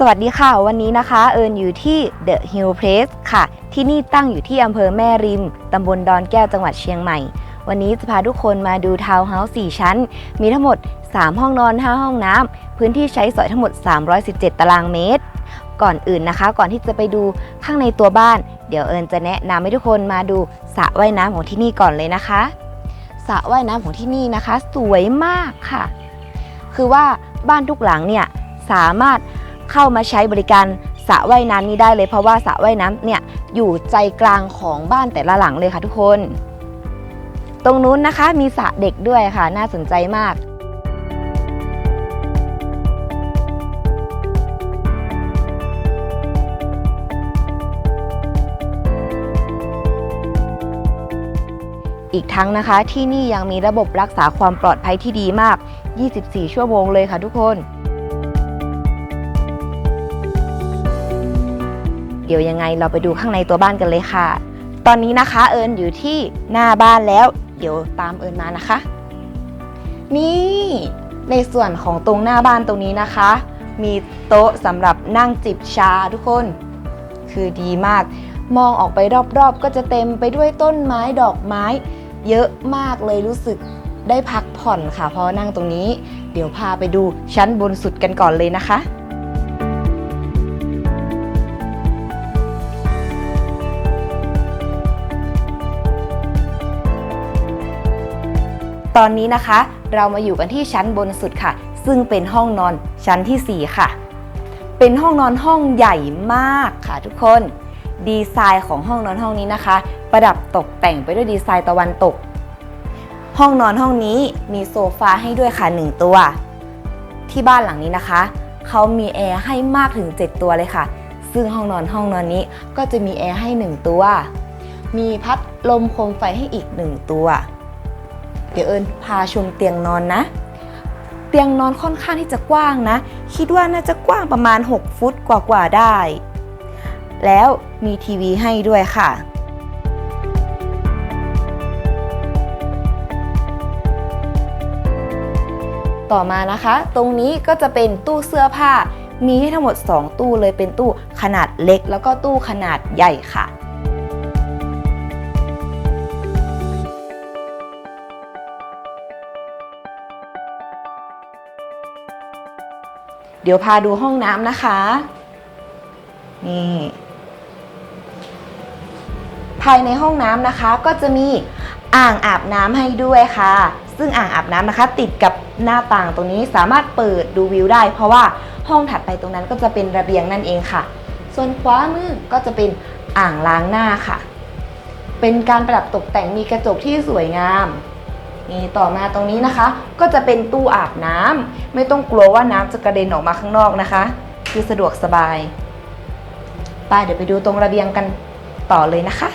สวัสดีค่ะ วันนี้นะคะ เอิญอยู่ที่ The Hill Place ค่ะ ที่นี่ตั้งอยู่ที่อำเภอแม่ริม ตำบลดอนแก้วจังหวัดเชียงใหม่ วันนี้จะพาทุกคนมาดูทาวน์เฮาส์4ชั้น มีทั้งหมด 3 ห้องนอน 5 ห้องน้ำ พื้นที่ใช้สอยทั้งหมด 317 ตารางเมตร ก่อนอื่นนะคะ ก่อนที่จะไปดูข้างในตัวบ้าน เดี๋ยวเอิญจะแนะนำให้ทุกคนมาดูสระว่ายน้ำของที่นี่ก่อนเลยนะคะ สระว่ายน้ำของที่นี่นะคะ สวยมากค่ะ คือว่าบ้านทุกหลังเนี่ยสามารถ เข้ามาใช้บริการสระว่ายน้ำนี้ได้เลย เพราะว่าสระว่ายน้ำเนี่ยอยู่ใจกลางของบ้านแต่ละหลังเลยค่ะทุกคน ตรงนู้นนะคะมีสระเด็กด้วยค่ะ น่าสนใจมากอีกทั้งนะคะที่นี่ยังมีระบบรักษาความปลอดภัยที่ดีมาก 24 ชั่วโมงเลยค่ะทุกคน เดี๋ยวยังไงเราไปดูข้างในตัวบ้านกันเลยค่ะ ตอนนี้นะคะเอิญอยู่ที่หน้าบ้านแล้ว เดี๋ยวตามเอิญมานะคะ นี่ในส่วนของตรงหน้าบ้านตรงนี้นะคะ มีโต๊ะสำหรับนั่งจิบชาทุกคน คือดีมาก มองออกไปรอบๆ ก็จะเต็มไปด้วยต้นไม้ดอกไม้ เยอะมากเลยรู้สึกได้พักผ่อนค่ะเพราะนั่งตรงนี้ เดี๋ยวพาไปดูชั้นบนสุดกันก่อนเลยนะคะ ตอนนี้นะคะ เรามาอยู่กันที่ชั้นบนสุดค่ะ ซึ่งเป็นห้องนอนชั้นทีสี่ 4 ค่ะ เป็นห้องนอนห้องใหญ่มากค่ะทุกคนดีไซน์ของห้องนอนห้องนี้นะคะ ประดับตกแต่งไปด้วยดีไซน์ตะวันตก ห้องนอนห้องนี้มีโซฟาให้ด้วยค่ะ1ตัว ที่บ้านหลังนี้นะคะเขามีแอร์ให้มากถึง 7 ตัวเลยค่ะ ซึ่งห้องนอนห้องนอนนี้ก็จะมีแอร์ให้ 1 ตัว มีพัดลมโคมไฟให้อีก 1 ตัว เดี๋ยวเอิญพาชมเตียงนอนนะ เตียงนอนค่อนข้างที่จะกว้างนะ คิดว่าน่าจะกว้างประมาณ 6 ฟุตกว่าๆได้ แล้วมีทีวีให้ด้วยค่ะต่อมานะคะ ตรงนี้ก็จะเป็นตู้เสื้อผ้า มีให้ทั้งหมด 2 ตู้เลยเป็นตู้ขนาดเล็ก แล้วก็ตู้ขนาดใหญ่ค่ะ เดี๋ยวพาดูห้องน้ำนะคะ นี่ ภายในห้องน้ำนะคะก็จะมีอ่างอาบน้ำให้ด้วยค่ะ ซึ่งอ่างอาบน้ำนะคะ ติดกับหน้าต่างตรงนี้สามารถเปิดดูวิวได้ เพราะว่าห้องถัดไปตรงนั้นก็จะเป็นระเบียงนั่นเองค่ะ ส่วนขวามือก็จะเป็นอ่างล้างหน้าค่ะ เป็นการประดับตกแต่งมีกระจกที่สวยงาม นี่ต่อมาตรงนี้นะคะ ก็จะเป็นตู้อาบน้ำไม่ต้องกลัวว่าน้ำจะกระเด็นออกมาข้างนอกนะคะ คือสะดวกสบายไปเดี๋ยวไปดูตรงระเบียงกันต่อเลยนะคะ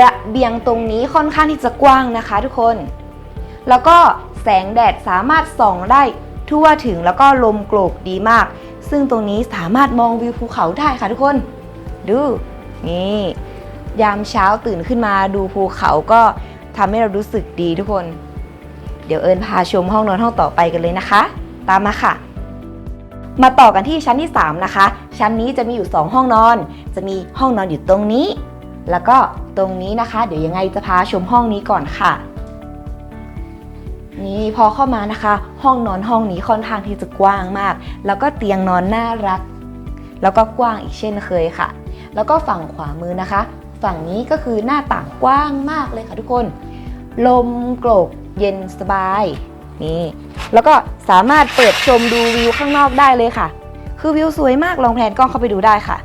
ระเบียงตรงนี้ค่อนข้างที่จะกว้างนะคะทุกคน แล้วก็ แสงแดดสามารถส่องได้ทั่วถึงแล้วก็ลมโกรกดีมาก ซึ่งตรงนี้สามารถมองวิวภูเขาได้ค่ะทุกคน ดู นี่ ยามเช้าตื่นขึ้นมาดูภูเขาก็ทำให้เรารู้สึกดีทุกคน เดี๋ยวเอิญพาชมห้องนอนห้องต่อไปกันเลยนะคะ ตามมาค่ะ มาต่อกันที่ชั้นที่ 3 นะคะ ชั้นนี้จะมีอยู่ 2 ห้องนอน จะมีห้องนอนอยู่ตรงนี้ แล้วก็ตรงนี้นะคะ เดี๋ยวยังไงจะพาชมห้องนี้ก่อนค่ะ นี่พอเข้ามานะคะ ห้องนอนห้องนี้ค่อนข้างที่จะกว้างมาก แล้วก็เตียงนอนน่ารัก แล้วก็กว้างอีกเช่นเคยค่ะ แล้วก็ฝั่งขวามือนะคะ ฝั่งนี้ก็คือหน้าต่างกว้างมากเลยค่ะทุกคน ลมโกรกเย็นสบายนี่แล้วก็สามารถเปิดชมดูวิวข้างนอกได้เลยค่ะ คือวิวสวยมากลองแพลนกล้องเข้าไปดูได้ค่ะ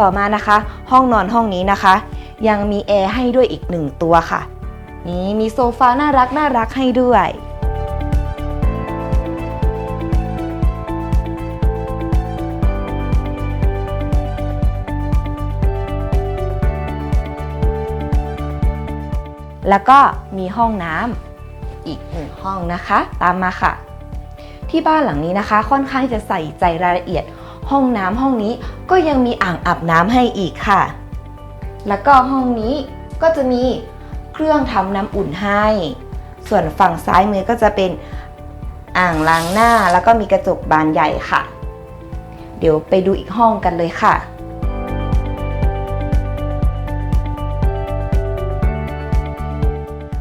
ต่อมานะคะ ห้องนอนห้องนี้นะคะ ยังมีแอร์ให้ด้วยอีกหนึ่งตัวค่ะ นี่มีโซฟาน่ารักน่ารักให้ด้วยแล้วก็มีห้องน้ำอีกหนึ่งห้องนะคะ ตามมาค่ะ ที่บ้านหลังนี้นะคะ ค่อนข้างจะใส่ใจรายละเอียด ห้องน้ำห้องนี้ก็ยังมีอ่างอาบน้ำให้อีกค่ะ แล้วก็ห้องนี้ก็จะมีเครื่องทำน้ำอุ่นให้ ส่วนฝั่งซ้ายมือก็จะเป็นอ่างล้างหน้าแล้วก็มีกระจกบานใหญ่ค่ะ เดี๋ยวไปดูอีกห้องกันเลยค่ะ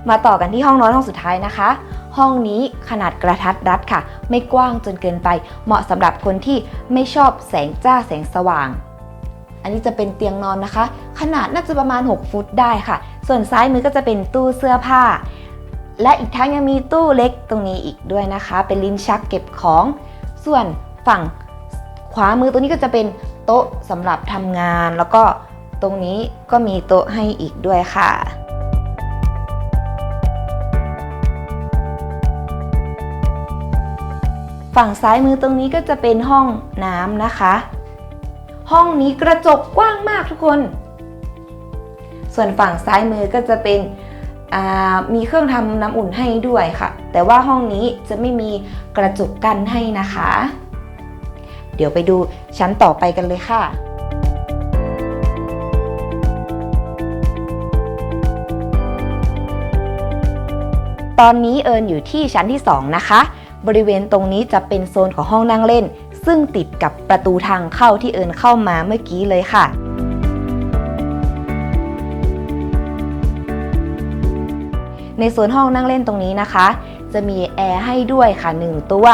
มาต่อกันที่ห้องนอนห้องสุดท้ายนะคะ ห้องนี้ขนาดกระทัดรัดค่ะ ไม่กว้างจนเกินไป เหมาะสำหรับคนที่ไม่ชอบแสงจ้าแสงสว่าง อันนี้จะเป็นเตียงนอนนะคะ ขนาดน่าจะประมาณ 6 ฟุตได้ค่ะ ส่วนซ้ายมือก็จะเป็นตู้เสื้อผ้า และอีกทั้งยังมีตู้เล็กตรงนี้อีกด้วยนะคะ เป็นลิ้นชักเก็บของ ส่วนฝั่งขวามือตรงนี้ก็จะเป็นโต๊ะสำหรับทำงาน แล้วก็ตรงนี้ก็มีโต๊ะให้อีกด้วยค่ะ ฝั่งซ้ายมือตรงนี้ก็จะเป็นห้องน้ำนะคะ ห้องนี้กระจกกว้างมากทุกคน ส่วนฝั่งซ้ายมือก็จะเป็นมีเครื่องทำน้ำอุ่นให้ด้วยค่ะ แต่ว่าห้องนี้จะไม่มีกระจกกันให้นะคะ เดี๋ยวไปดูชั้นต่อไปกันเลยค่ะตอนนี้เอิญอยู่ที่ชั้นที่ 2 นะคะ บริเวณตรงนี้จะเป็นโซนของห้องนั่งเล่น ซึ่งติดกับประตูทางเข้าที่เอิญเข้ามาเมื่อกี้เลยค่ะในโซนห้องนั่งเล่นตรงนี้นะคะ จะมีแอร์ให้ด้วยค่ะ 1 ตัว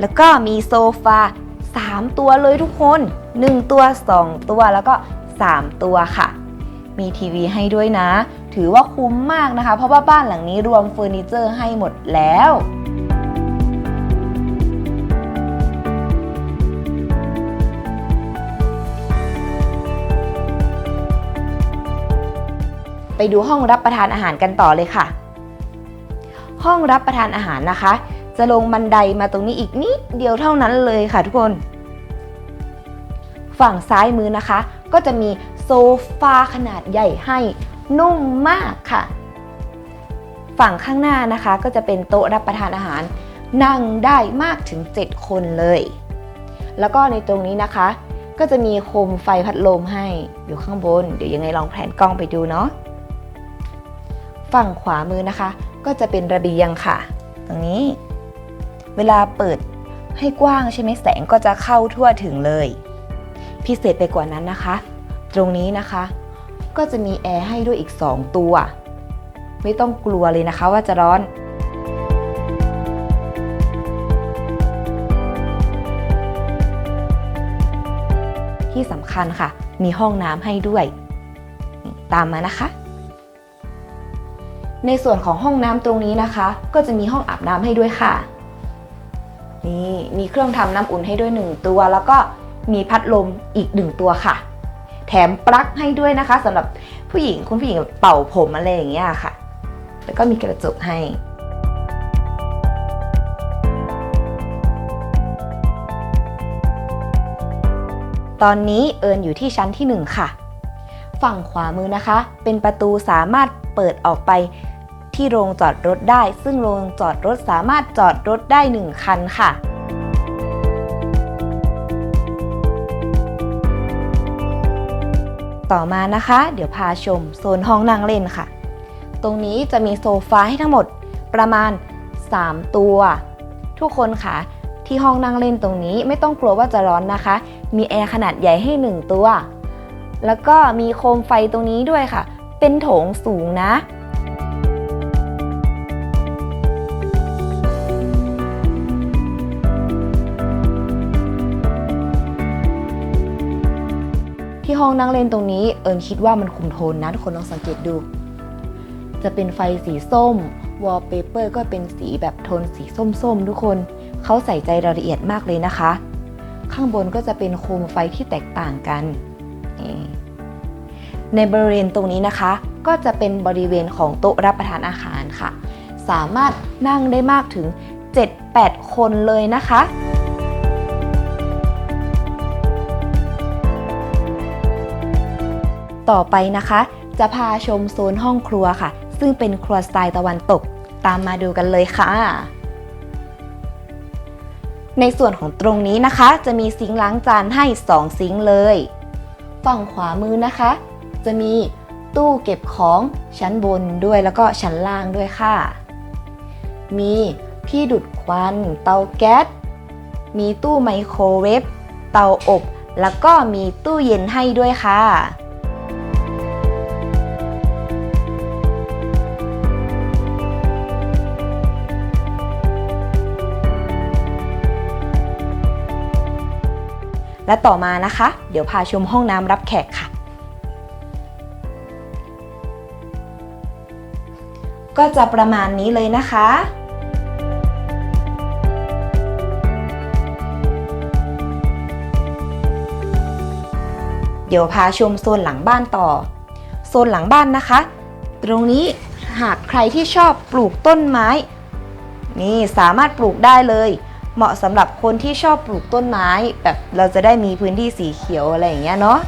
แล้วก็มีโซฟา 3 ตัวเลยทุกคน 1 ตัว 2 ตัวแล้วก็ 3 ตัวค่ะ มีทีวีให้ด้วยนะ ถือว่าคุ้มมากนะคะ เพราะว่าบ้านหลังนี้รวมเฟอร์นิเจอร์ให้หมดแล้ว ไปดูห้องรับประทานอาหารกันต่อเลยค่ะ ห้องรับประทานอาหารนะคะ จะลงบันไดมาตรงนี้อีกนิดเดียวเท่านั้นเลยค่ะทุกคน ฝั่งซ้ายมือนะคะ ก็จะมีโซฟาขนาดใหญ่ให้นุ่มมากค่ะ ฝั่งข้างหน้านะคะ ก็จะเป็นโต๊ะรับประทานอาหาร นั่งได้มากถึง 7 คนเลย แล้วก็ในตรงนี้นะคะ ก็จะมีโคมไฟพัดลมให้อยู่ข้างบน เดี๋ยวยังไงลองแผนกล้องไปดูเนาะ ฝั่งขวามือนะคะ ก็จะเป็นระเบียงค่ะ ตรงนี้ เวลาเปิดให้กว้างใช่ไหมแสงก็จะเข้าทั่วถึงเลย พิเศษไปกว่านั้นนะคะ ตรงนี้นะคะ ก็จะมีแอร์ให้ด้วยอีก 2 ตัว ไม่ต้องกลัวเลยนะคะว่าจะร้อนที่สำคัญค่ะ มีห้องน้ำให้ด้วย ตามมานะคะ ในส่วนของห้องน้ำตรงนี้นะคะ ก็จะมีห้องอาบน้ำให้ด้วยค่ะ นี่มีเครื่องทำน้ำอุ่นให้ด้วย 1 ตัว แล้วก็มีพัดลมอีก 1 ตัวค่ะ แถมปลั๊กให้ด้วยนะคะสำหรับผู้หญิงคุณผู้หญิงเป่าผมอะไรอย่างเงี้ยค่ะ แล้วก็มีกระจกให้ตอนนี้เอิญอยู่ที่ชั้นที่ 1 ค่ะ ฝั่งขวามือนะคะ เป็นประตูสามารถ เปิดออกไปที่โรงจอดรถได้ ซึ่งโรงจอดรถสามารถจอดรถได้ 1 คันค่ะต่อมานะคะ เดี๋ยวพาชมโซนห้องนั่งเล่นค่ะ ตรงนี้จะมีโซฟาให้ทั้งหมดประมาณ 3 ตัว ทุกคนค่ะ ที่ห้องนั่งเล่นตรงนี้ไม่ต้องกลัวว่าจะร้อนนะคะ มีแอร์ขนาดใหญ่ให้ 1 ตัว แล้วก็มีโคมไฟตรงนี้ด้วยค่ะ เป็นโถงสูงนะที่ห้องนั่งเล่นตรงนี้เอิญคิดว่ามันคุมโทนนะทุกคนลองสังเกตดู จะเป็นไฟสีส้มวอลเปเปอร์ก็เป็นสีแบบโทนสีส้มๆ ทุกคนเขาใส่ใจรายละเอียดมากเลยนะคะ ข้างบนก็จะเป็นโคมไฟที่แตกต่างกันนี่ ในบริเวณตรงนี้นะคะ ก็จะเป็นบริเวณของโต๊ะรับประทานอาหารค่ะ สามารถนั่งได้มากถึง 7-8 คนเลยนะคะต่อไปนะคะ จะพาชมโซนห้องครัวค่ะ ซึ่งเป็นครัวสไตล์ตะวันตก ตามมาดูกันเลยค่ะ ในส่วนของตรงนี้นะคะ จะมีซิงค์ล้างจานให้ 2 ซิงค์เลย ฝั่งขวามือนะคะ จะมีตู้เก็บของชั้นบนด้วยแล้วก็ชั้นล่างด้วยค่ะ มีที่ดูดควัน เตาแก๊ส มีตู้ไมโครเวฟ เตาอบ แล้วก็มีตู้เย็นให้ด้วยค่ะและต่อมานะคะ เดี๋ยวพาชมห้องน้ำรับแขกค่ะ ก็จะประมาณนี้เลยนะคะ เดี๋ยวพาชมโซนหลังบ้านต่อ โซนหลังบ้านนะคะ ตรงนี้หากใครที่ชอบปลูกต้นไม้ นี่สามารถปลูกได้เลย เหมาะสำหรับคนที่ชอบปลูกต้นไม้ แบบเราจะได้มีพื้นที่สีเขียวอะไรอย่างเงี้ยเนาะ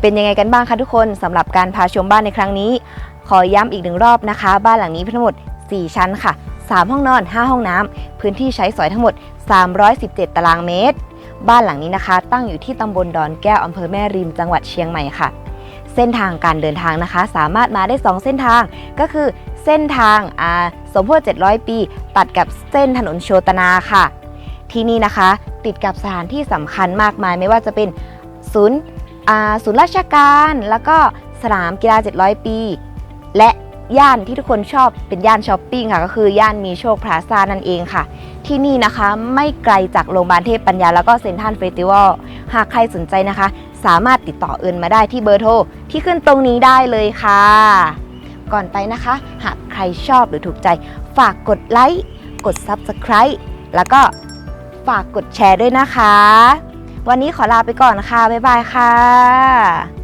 เป็นยังไงกันบ้างคะทุกคนสำหรับการพาชมบ้านในครั้งนี้ ขอย้ำอีกหนึ่งรอบนะคะ บ้านหลังนี้ทั้งหมด 4 ชั้นค่ะ 3 ห้องนอน 5 ห้องน้ำพื้นที่ใช้สอยทั้งหมด 317 ตารางเมตร บ้านหลังนี้นะคะ ตั้งอยู่ที่ตำบลดอนแก้วอำเภอแม่ริมจังหวัดเชียงใหม่ค่ะ เส้นทางการเดินทางนะคะ สามารถมาได้ 2 เส้นทางก็คือเส้นทางอ่าสมโพธิ700 ปี ตัดกับเส้นถนนโชตนาค่ะ ที่นี่นะคะ ติดกับสถานที่สำคัญมากมายไม่ว่าจะเป็นศูนย์ ศูนย์ราชการแล้วก็สนามกีฬา 700 ปี และย่านที่ทุกคนชอบเป็นย่านช้อปปิ้งค่ะ ก็คือย่านมีโชคพลาซ่านั่นเองค่ะ ที่นี่นะคะไม่ไกลจากโรงพยาบาลเทพปัญญา แล้วก็เซ็นทรัลเฟสติวัลหากใครสนใจนะคะ สามารถติดต่อเอิญมาได้ที่เบอร์โทรที่ขึ้นตรงนี้ได้เลยค่ะ ก่อนไปนะคะ หากใครชอบหรือถูกใจ ฝากกดไลค์กด Subscribe แล้วก็ฝากกดแชร์ด้วยนะคะ วันนี้ขอลาไปก่อนนะคะบ๊ายบายค่ะ